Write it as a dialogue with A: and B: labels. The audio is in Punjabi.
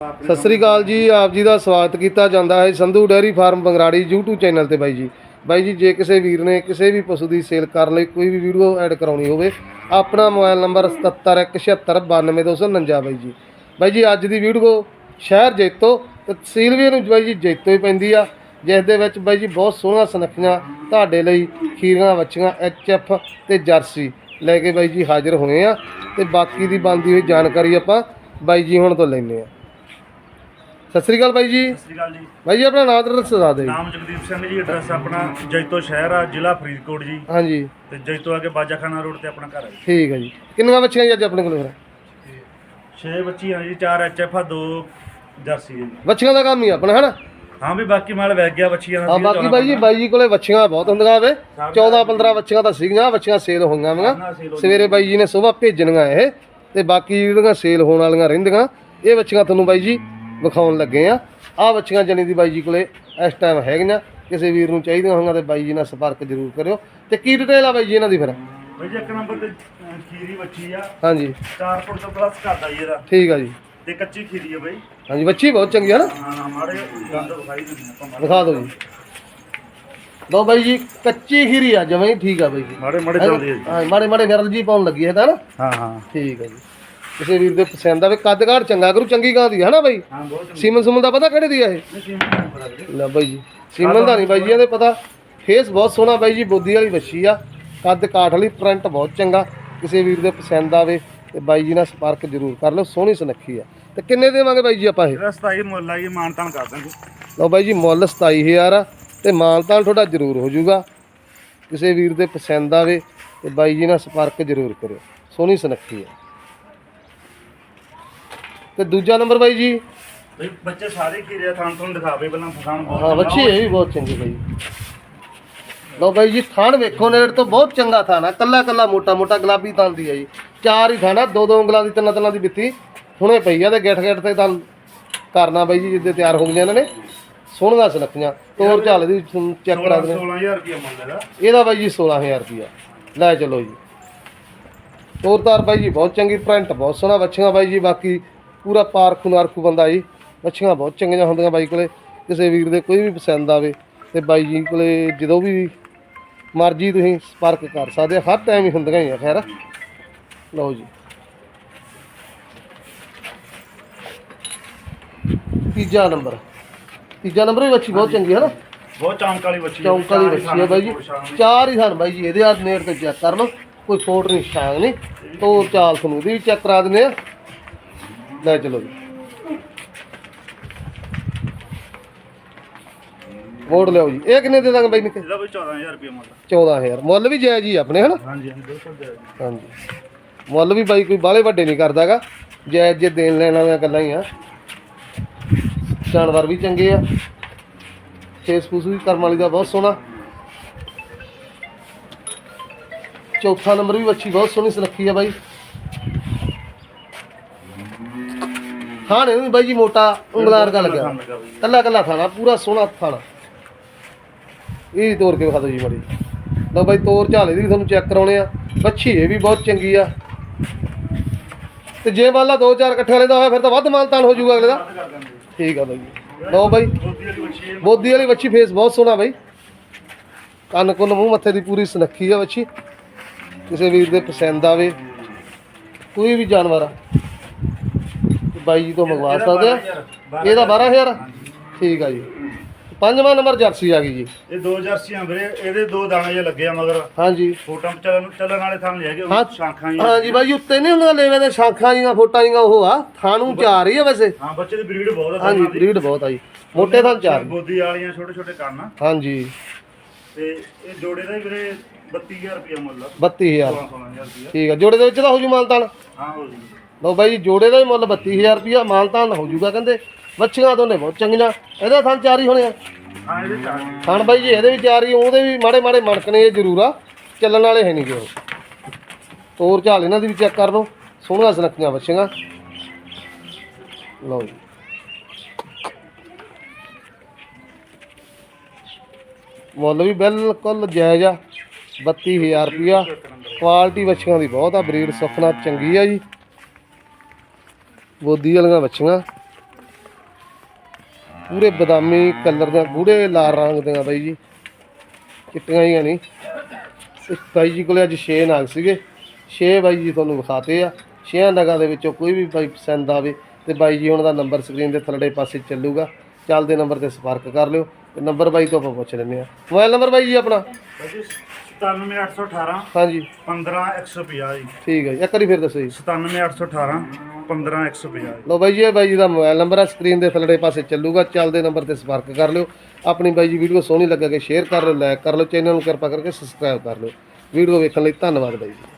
A: ਸਤਿ ਸ੍ਰੀ ਅਕਾਲ ਜੀ, ਆਪ ਜੀ ਦਾ ਸਵਾਗਤ ਕੀਤਾ ਜਾਂਦਾ ਹੈ Sandhu dairy farm Bangrari YouTube channel ਤੇ ਬਾਈ ਜੀ। ਬਾਈ ਜੀ, ਜੇ ਕਿਸੇ ਵੀਰ ਨੇ ਕਿਸੇ ਵੀ ਪਸ਼ੂ ਦੀ ਸੇਲ ਕਰਨ ਲਈ ਕੋਈ ਵੀ ਵੀਡੀਓ ਐਡ ਕਰਾਉਣੀ ਹੋਵੇ, ਆਪਣਾ ਮੋਬਾਈਲ ਨੰਬਰ 7717929249 ਬਾਈ ਜੀ। ਬਾਈ ਜੀ, ਅੱਜ ਦੀ ਵੀਡੀਓ ਸ਼ਹਿਰ ਜੈਤੋ ਤੇ ਤਹਿਸੀਲ ਵੀ ਇਹਨੂੰ ਬਾਈ ਜੀ ਜੈਤੋ ਹੀ ਪੈਂਦੀ ਆ, ਜਿਸ ਦੇ ਵਿੱਚ ਬਾਈ ਜੀ ਬਹੁਤ ਸੋਹਣਾ ਸਨੱਖੀਆਂ ਤੁਹਾਡੇ ਲਈ ਖੀਰੀਆਂ ਵੱਛੀਆਂ, ਐਚਐਫ ਤੇ ਜਰਸੀ ਲੈ ਕੇ ਬਾਈ ਜੀ ਹਾਜ਼ਰ ਹੋਏ ਆ। ਤੇ ਬਾਕੀ ਦੀ ਬਣਦੀ ਹੋਈ ਜਾਣਕਾਰੀ ਆਪਾਂ ਬਾਈ ਜੀ ਹੁਣ ਤੋਂ ਲੈਨੇ ਆ। ਸਤਿ ਸ੍ਰੀ ਅਕਾਲ ਬਾਈ ਜੀ।
B: ਸਤਿ ਸ਼੍ਰੀ ਅਕਾਲ ਜੀ।
A: ਬਾਈ ਜੀ ਆਪਣਾ ਨਾਮ ਦੱਸੋ ਦਿਓ।
B: ਨਾਮ ਜਗਦੀਪ ਸਿੰਘ ਜੀ ਐਡਰੈਸ ਆਪਣਾ ਜੈਤੋ ਸ਼ਹਿਰ ਆ ਜ਼ਿਲ੍ਹਾ ਫਰੀਦਕੋਟ ਜੀ।
A: ਹਾਂਜੀ।
B: ਤੇ ਜੈਤੋ ਆ ਕੇ ਬਾਜਾਖਾਨਾ ਰੋਡ ਤੇ ਆਪਣਾ ਘਰ ਹੈ ਜੀ।
A: ਠੀਕ ਹੈ ਜੀ। ਕਿੰਨੀਆਂ ਬੱਚੀਆਂ ਜੀ ਅੱਜ ਆਪਣੇ ਕੋਲ ਫਿਰ?
B: 6 ਬੱਚੀਆਂ ਜੀ 4 ਐਚਐਫ ਆ 2 ਜਰਸੀ ਹੈ ਜੀ।
A: ਬੱਚੀਆਂ ਦਾ ਕੰਮ ਹੀ ਆ ਆਪਣਾ ਹੈ ਨਾ
B: ਹਾਂ ਵੀ ਬਾਕੀ ਮਾਲ ਵਗ ਗਿਆ ਬੱਚੀਆਂ ਦਾ
A: ਹਾਂ ਬਾਕੀ ਬਾਈ ਜੀ ਬਾਈ ਜੀ ਕੋਲੇ ਬੱਚੀਆਂ ਬਹੁਤ ਹੁੰਦੀਆਂ ਵੇ। 14 15 ਬੱਚੀਆਂ ਤਾਂ ਸੀਗੀਆਂ ਬੱਚੀਆਂ ਸੇਲ ਹੋਈਆਂ
B: ਹੋ
A: ਸਵੇਰੇ ਬਾਈ ਜੀ ਨੇ ਸਵੇਰ ਭੇਜਣੀਆਂ ਇਹ ਤੇ ਬਾਕੀ ਜਿਹੜੀਆਂ ਸੇਲ ਹੋਣ ਵਾਲੀਆਂ ਰਹਿੰਦੀਆਂ ਇਹ ਬੱਚੀਆਂ ਤੁਹਾਨੂੰ ਬਾਈ ਜੀ ਵਿਖਾਉਣ ਲੱਗੇ ਆ। ਆਹ ਬੱਚੀਆਂ ਜਣੀ ਦੀ ਬਾਈ ਜੀ ਕੋਲੇ ਇਸ ਟਾਈਮ ਹੈਗੀਆਂ। ਕਿਸੇ ਵੀਰ ਨੂੰ ਚਾਹੀਦੀਆਂ ਹੋਣਗੀਆਂ ਤੇ ਬਾਈ ਜੀ ਨਾਲ ਸੰਪਰਕ ਜ਼ਰੂਰ ਕਰਿਓ। ਤੇ ਕੀ ਡਿਟੇਲ ਆ ਬਾਈ ਜੀ ਇਹਨਾਂ ਦੀ ਫਿਰ?
B: ਬਾਈ ਜੀ ਇੱਕ ਨੰਬਰ ਤੇ ਅਹ, ਖੀਰੀ ਬੱਚੀ ਆ।
A: ਹਾਂਜੀ।
B: 4 ਫੁੱਟ ਤੋਂ ਪਲੱਸ ਕਰਦਾ ਜੀ ਇਹਦਾ।
A: ਠੀਕ ਆ ਜੀ।
B: ਤੇ ਕੱਚੀ ਖੀਰੀ ਆ ਬਾਈ।
A: ਹਾਂਜੀ ਬੱਚੀ ਬਹੁਤ ਚੰਗੀ ਆ ਨਾ।
B: ਹਾਂ ਹਾਂ ਮਾੜੇ ਗੰਦ ਵਿਖਾਈ ਦਿੰਦੇ ਆਪਾਂ ਮਾੜੇ-
A: ਦਿਖਾ ਦਿਓ ਜੀ। ਲਓ ਬਾਈ ਜੀ ਕੱਚੀ ਖੀਰੀ ਆ ਜਮਾਂ ਹੀ ਠੀਕ ਆ ਬਾਈ ਜੀ।
B: ਮਾੜੇ ਮਾੜੇ ਚੱਲਦੇ ਆ ਜੀ।
A: ਹਾਂ ਮਾੜੇ ਮਾੜੇ ਵਿਰਲ ਜੀ ਪਾਉਣ ਲੱਗੀ ਹੈ ਤਾਂ ਨਾ।
B: ਹਾਂ ਹਾਂ।
A: ਠੀਕ ਹੈ ਜੀ। ਕਿਸੇ ਵੀਰ ਦੇ ਪਸੰਦ ਆਵੇ ਕੱਦ ਕਾਠ ਚੰਗਾ ਕਰੂ ਚੰਗੀ ਗਾਂ ਦੀ ਹੈ ਨਾ ਬਾਈ?
B: ਹਾਂ ਬਹੁਤ ਚੰਗੀ
A: ਸੀਮਨ ਸੁਮਨ ਦਾ ਪਤਾ ਕਿਹੜੇ ਦੀ ਆ ਇਹ?
B: ਨਹੀਂ ਪਤਾ ਵੀਰੇ।
A: ਲੈ ਬਾਈ ਜੀ ਸੀਮਨ ਦਾ ਨਹੀਂ ਬਾਈ ਜੀ ਇਹਦੇ ਪਤਾ। ਫੇਸ ਬਹੁਤ ਸੋਹਣਾ ਬਾਈ ਜੀ ਬੋਦੀ ਵਾਲੀ ਵੱਛੀ ਆ। ਕੱਦ ਕਾਠ ਵਾਲੀ ਪ੍ਰਿੰਟ ਬਹੁਤ ਚੰਗਾ। ਕਿਸੇ ਵੀਰ ਦੇ ਪਸੰਦ ਆਵੇ ਤੇ ਬਾਈ ਜੀ ਨਾਲ ਸੰਪਰਕ ਜ਼ਰੂਰ ਕਰ ਲਓ ਸੋਹਣੀ ਸੁਨੱਖੀ ਆ। ਤੇ ਕਿੰਨੇ ਦੇਵਾਂਗੇ ਬਾਈ ਜੀ ਆਪਾਂ ਇਹ?
B: ਇਹਦਾ 27 ਮੁੱਲ ਆ ਜੀ ਮਾਨਤਾਨ ਕਰ ਦਾਂਗੇ।
A: ਲਓ ਬਾਈ ਜੀ ਮੁੱਲ 27000 ਆ ਤੇ ਮਾਨਤਾਨ ਤੁਹਾਡਾ ਜ਼ਰੂਰ ਹੋ ਜਾਊਗਾ। ਕਿਸੇ ਵੀਰ ਦੇ ਪਸੰਦ ਆਵੇ ਤੇ ਬਾਈ ਜੀ ਨਾਲ ਸੰਪਰਕ ਜ਼ਰੂਰ ਕਰਿਓ। ਸੋਹਣੀ ਸੁਨੱਖੀ ਆ। ਤੇ ਦੂਜਾ ਨੰਬਰ ਬਾਈ ਜੀ?
B: ਬਈ ਬੱਚੇ ਸਾਰੇ ਖੀਰੇ ਥਾਂ ਤੁਹਾਨੂੰ ਦਿਖਾਵੇ ਪਹਿਲਾਂ ਪਛਾਣ ਬਹੁਤ
A: ਹਾਂ ਬੱਚੀ ਇਹ ਵੀ ਬਹੁਤ ਚੰਗੀ ਬਾਈ। ਲਓ ਬਾਈ ਜੀ ਥਾਣ ਵੇਖੋ ਨੇੜ ਤੋਂ ਬਹੁਤ ਚੰਗਾ ਥਾਣ ਆ। ਕੱਲਾ ਕੱਲਾ ਮੋਟਾ ਮੋਟਾ ਗੁਲਾਬੀ ਥਾਣ ਦੀ ਆ ਜੀ। ਚਾਰ ਹੀ ਥਾਣਾ ਦੋ ਦੋ ਉਂਗਲਾਂ ਦੀ ਤਿੰਨਾਂ ਤਿੰਨਾਂ ਦੀ ਬਿੱਤੀ ਹੁਣੇ ਪਈ ਆ ਤੇ ਗਿੱਠ ਗਿੱਠ ਤੇ ਤਾਂ ਕਰਨਾ ਬਾਈ ਜੀ ਜਿੱਦੇ ਤਿਆਰ ਹੋ ਗਈਆਂ ਇਹਨਾਂ ਨੇ। ਸੋਹਣੀਆਂ ਸੁਨੱਖੀਆਂ। ਤੋਰ ਝਾਲ ਦੀ ਚੈੱਕ ਕਰਾ ਦਿੰਦੇ।
B: 16000 ਰੁਪਏ ਮੁੱਲ ਇਹਦਾ।
A: ਇਹਦਾ ਬਾਈ ਜੀ 16000 ਰੁਪਿਆ ਲੈ ਚਲੋ ਜੀ। ਤੋਰਤਾਰ ਬਾਈ ਜੀ ਬਹੁਤ ਚੰਗੀ ਪ੍ਰਿੰਟ ਬਹੁਤ ਸੋਹਣਾ ਬੱਚੀਆਂ ਬਾਈ ਜੀ ਬਾਕੀ ਪੂਰਾ ਪਾਰਖੂ ਨਾਰਖੂ ਬੰਦਾ ਜੀ। ਬੱਚੀਆਂ ਬਹੁਤ ਚੰਗੀਆਂ ਹੁੰਦੀਆਂ ਬਾਈ ਕੋਲੇ। ਕਿਸੇ ਵੀਰ ਦੇ ਕੋਈ ਵੀ ਪਸੰਦ ਆਵੇ ਤੇ ਬਾਈ ਜੀ ਕੋਲੇ ਜਦੋਂ ਵੀ ਮਰਜ਼ੀ ਤੁਸੀਂ ਸੰਪਰਕ ਕਰ ਸਕਦੇ ਆ। ਹਰ ਟਾਈਮ ਹੀ ਹੁੰਦੀਆਂ ਹੀ ਆ ਖੈਰ। ਲਓ ਜੀ। ਤੀਜਾ ਨੰਬਰ। ਤੀਜਾ ਨੰਬਰ ਵੀ ਬੱਚੀ ਬਹੁਤ ਚੰਗੀ ਹੈ ਨਾ?
B: ਬਹੁਤ ਚੌਂਕ ਵਾਲੀ ਬੱਚੀ
A: ਚੌਂਕ ਵਾਲੀ ਬੱਚੀ ਹੈ ਬਾਈ ਜੀ। ਚਾਰ ਹੀ ਹਨ ਬਾਈ ਜੀ ਇਹਦੇ ਹੱਥ ਨੇੜ ਤੇ ਚੈੱਕ ਕਰ ਲਓ। ਕੋਈ ਫੋਟ ਨਹੀਂ ਛਾਂਗ ਨਹੀਂ। ਤੋ ਚਾਲ ਤੁਹਾਨੂੰ ਦੀ ਵੀ ਚੈੱਕ ਕਰਾ ਦਿੰਦੇ ਆ। ਲੈ ਚਲੋ ਜੀ। ਵੋਟ ਲਿਓ ਜੀ। ਇਹ ਕਿੰਨੇ ਦੇ ਦਾਂਗੇ ਬਾਈ ਨਿੱਕੇ?
B: ਇਹਦਾ ਵੀ 14000 ਰੁਪਏ ਮੁੱਲ।
A: 14000 ਮੁੱਲ ਵੀ ਜਾਇਜ਼ ਹੀ ਆਪਣੇ ਹਨਾ?
B: ਹਾਂਜੀ ਹਾਂਜੀ ਬਿਲਕੁਲ ਜਾਇਜ਼।
A: ਹਾਂਜੀ। ਮੁੱਲ ਵੀ ਬਾਈ ਕੋਈ ਬਾਹਲੇ ਵੱਡੇ ਨਹੀਂ ਕਰਦਾਗਾ। ਜਾਇਜ਼ ਜੇ ਦੇਣ ਲੈਣ ਵਾਲੀਆਂ ਗੱਲਾਂ ਹੀ ਆ। ਜਾਨਵਰ ਵੀ ਚੰਗੇ ਆ। ਫੇਸ ਫੂਸ ਵੀ ਕਰਮ ਵਾਲੀ ਦਾ ਬਹੁਤ ਸੋਹਣਾ। ਚੌਥਾ ਨੰਬਰ ਵੀ ਬੱਚੀ ਬਹੁਤ ਸੋਹਣੀ ਸੁਨੱਖੀ ਆ ਬਾਈ। ਖਾਣੇ ਵੀ ਬਾਈ ਜੀ ਮੋਟਾ ਉਂਗਲਾਂ ਵਰਗਾ ਲੱਗਿਆ। ਕੱਲਾ ਕੱਲਾ ਖਾਣਾ ਪੂਰਾ ਸੋਹਣਾ ਖਾਣਾ ਇਹ ਤੋੜ ਕੇ ਵਿਖਾ ਦਿਓ ਜੀ ਮੜੀ। ਲਓ ਬਾਈ ਤੋਰ ਝਾਲੇ ਦੀ ਵੀ ਤੁਹਾਨੂੰ ਚੈੱਕ ਕਰਾਉਣੇ ਆ। ਬੱਚੀ ਇਹ ਵੀ ਬਹੁਤ ਚੰਗੀ ਆ। ਤੇ ਜੇ ਮੰਨ ਲਾ ਦੋ ਚਾਰ ਇਕੱਠੇ ਵਾਲੇ ਦਾ ਹੋਇਆ ਫਿਰ ਤਾਂ ਵੱਧ ਮਾਨਤਾਨ ਹੋ ਜਾਊਗਾ ਅਗਲੇ ਦਾ। ਠੀਕ ਆ ਬਾਈ ਜੀ। ਲਓ ਬਾਈ
B: ਬੋਦੀ ਵਾਲੀ ਬੱਚੀ
A: ਫੇਸ ਬਹੁਤ ਸੋਹਣਾ ਬਾਈ। ਕੰਨ ਕੁੰਨ ਮੂੰਹ ਮੱਥੇ ਦੀ ਪੂਰੀ ਸੁਨੱਖੀ ਆ ਬੱਚੀ ਕਿਸੇ ਵੀਰ ਦੇ ਪਸੰਦ ਆਵੇ ਕੋਈ ਵੀ ਜਾਨਵਰ ਆ। ਬਾਈ ਜੀ ਤੋਂ ਮੰਗਵਾ ਸਕਦੇ ਆ? ਇਹਦਾ 12000 ਠੀਕ ਆ ਜੀ। ਪੰਜਵਾਂ ਨੰਬਰ ਜਰਸੀ ਆ ਗਈ ਜੀ।
B: ਇਹ ਦੋ ਜਰਸੀਆਂ ਵੀਰੇ ਇਹਦੇ ਦੋ ਦਾਣੇ ਜੇ ਲੱਗੇ ਆ ਮਗਰ।
A: ਹਾਂਜੀ।
B: ਫੋਟਾਂ ਚੱਲਣ ਚੱਲਣ ਵਾਲੇ ਥਾਂ ਲੈ ਗਏ
A: ਹਾਂ
B: ਸ਼ਾਖਾਂ ਹੀ
A: ਹਾਂਜੀ ਬਾਈ ਉੱਤੇ ਨਹੀਂ ਹੁੰਦੀਆਂ ਲੈਵੇਂ ਦੇ ਸ਼ਾਖਾਂ ਜੀਆਂ ਫੋਟਾਂ ਜੀਆਂ ਉਹ ਆ। ਥਾਣੂ ਚਾਰ ਹੀ ਆ ਵੈਸੇ।
B: ਹਾਂ ਬੱਚੇ ਦੀ ਬਰੀਡ ਬਹੁਤ ਆ
A: ਹਾਂਜੀ। ਬਰੀਡ ਬਹੁਤ ਆ ਜੀ। ਮੋਟੇ ਥਾਂ ਚਾਰ।
B: ਬੋਦੀ ਵਾਲੀਆਂ ਛੋਟੇ ਛੋਟੇ ਕੰਨ
A: ਹਾਂਜੀ।
B: ਤੇ ਇਹ ਜੋੜੇ ਦਾ ਵੀਰੇ 32000 ਰੁਪਏ ਮੁੱਲ ਆ।
A: 32000
B: 16000 ਰੁਪਏ
A: ਠੀਕ ਆ ਜੋੜੇ ਦੇ ਵਿੱਚ ਤਾਂ ਹੋ ਜੂ ਮਾਨਤਾਨ
B: ਹਾਂ ਹੋ ਜੀ।
A: ਲਓ ਬਾਈ ਜੀ ਜੋੜੇ ਦਾ ਹੀ ਮੁੱਲ 32000 ਰੁਪਿਆ ਮਾਨਤਾਨ ਹੋ ਜੂਗਾ ਕਹਿੰਦੇ। ਬੱਚੀਆਂ ਦੋਨੇ ਬਹੁਤ ਚੰਗੀਆਂ। ਇਹਦਾ ਥਾਂ ਚਾਰ ਹੀ ਹੋਣੇ ਆ?
B: ਹਾਂ ਇਹਦੇ ਚਾਰ
A: ਖਾਣ ਬਾਈ ਜੀ ਇਹਦੇ ਵੀ ਚਾਰ ਹੀ ਉਹਦੇ ਵੀ ਮਾੜੇ ਮਾੜੇ ਮਣਕਣੇ ਇਹ ਜ਼ਰੂਰ ਆ। ਚੱਲਣ ਵਾਲੇ ਹੈ ਨਹੀਂ ਗੇ ਉਹ। ਤੋਰ ਝਾਲ ਇਹਨਾਂ ਦੀ ਵੀ ਚੈੱਕ ਕਰ ਲਓ। ਸੋਹਣੀਆਂ ਸੁਨੱਖੀਆਂ ਬੱਚੀਆਂ ਲਓ ਜੀ। ਮੁੱਲ ਵੀ ਬਿਲਕੁਲ ਜਾਇਜ਼ ਆ। 32000 ਰੁਪਿਆ ਕੁਆਲਿਟੀ ਬੱਚੀਆਂ ਦੀ ਬਹੁਤ ਆ ਬਰੀਡ ਸੁਖਣਾ ਚੰਗੀ ਆ ਜੀ। ਬੋਦੀ ਵਾਲੀਆਂ ਬੱਚੀਆਂ। ਪੂਰੇ ਬਦਾਮੀ ਕਲਰ ਦੇ ਗੂੜੇ ਲਾਲ ਰੰਗ ਦੀਆਂ ਬਾਈ ਜੀ। ਚਿੱਟੀਆਂ ਹੀ ਨਹੀਂ। ਇਸ ਬਾਈ ਜੀ ਕੋਲੇ ਅੱਜ 6 ਨਾਗ ਸੀਗੇ। 6 ਬਾਈ ਜੀ ਤੁਹਾਨੂੰ ਵਿਖਾਤੇ ਆ। 6 ਨਗਾਂ ਦੇ ਵਿੱਚੋਂ ਕੋਈ ਵੀ ਬਾਈ ਪਸੰਦ ਆਵੇ ਤੇ ਬਾਈ ਜੀ ਉਹਨਾਂ ਦਾ ਨੰਬਰ ਸਕਰੀਨ ਦੇ ਥੱਲੜੇ ਪਾਸੇ ਚੱਲੂਗਾ। ਚੱਲਦੇ ਨੰਬਰ ਤੇ ਸੰਪਰਕ ਕਰ ਲਿਓ ਤੇ ਨੰਬਰ ਬਾਈ ਤੋਂ ਆਪਾਂ ਪੁੱਛ ਲੈਂਦੇ ਆ ਮੋਬਾਈਲ ਨੰਬਰ ਬਾਈ ਜੀ ਆਪਣਾ?
B: ਬਾਈ ਜੀ 97818
A: ਹਾਂਜੀ।
B: 15150 ਜੀ।
A: ਠੀਕ ਹੈ ਜੀ ਇੱਕ ਵਾਰੀ ਫਿਰ ਦੱਸੋ ਜੀ।
B: 97818 15150 ਜੀ
A: ਲੋ ਬਾਈ ਜੀ, ਇਹ ਬਾਈ ਜੀ ਦਾ ਮੋਬਾਈਲ ਨੰਬਰ ਆ, ਸਕਰੀਨ ਦੇ ਥੱਲੜੇ ਪਾਸੇ ਚੱਲੂਗਾ, ਚੱਲਦੇ ਨੰਬਰ ਤੇ ਸੰਪਰਕ ਕਰ ਲਿਓ। ਆਪਣੀ ਬਾਈ ਜੀ ਵੀਡੀਓ ਸੋਹਣੀ ਲੱਗਾ ਲੱਗੇ ਸ਼ੇਅਰ ਕਰ ਲਓ ਲਾਈਕ ਕਰ ਲਓ ਚੈਨਲ ਨੂੰ ਕਿਰਪਾ ਕਰਕੇ ਸਬਸਕ੍ਰਾਈਬ ਕਰ ਲਿਓ। ਵੀਡੀਓ ਵੇਖਣ ਲਈ ਧੰਨਵਾਦ ਬਾਈ ਜੀ।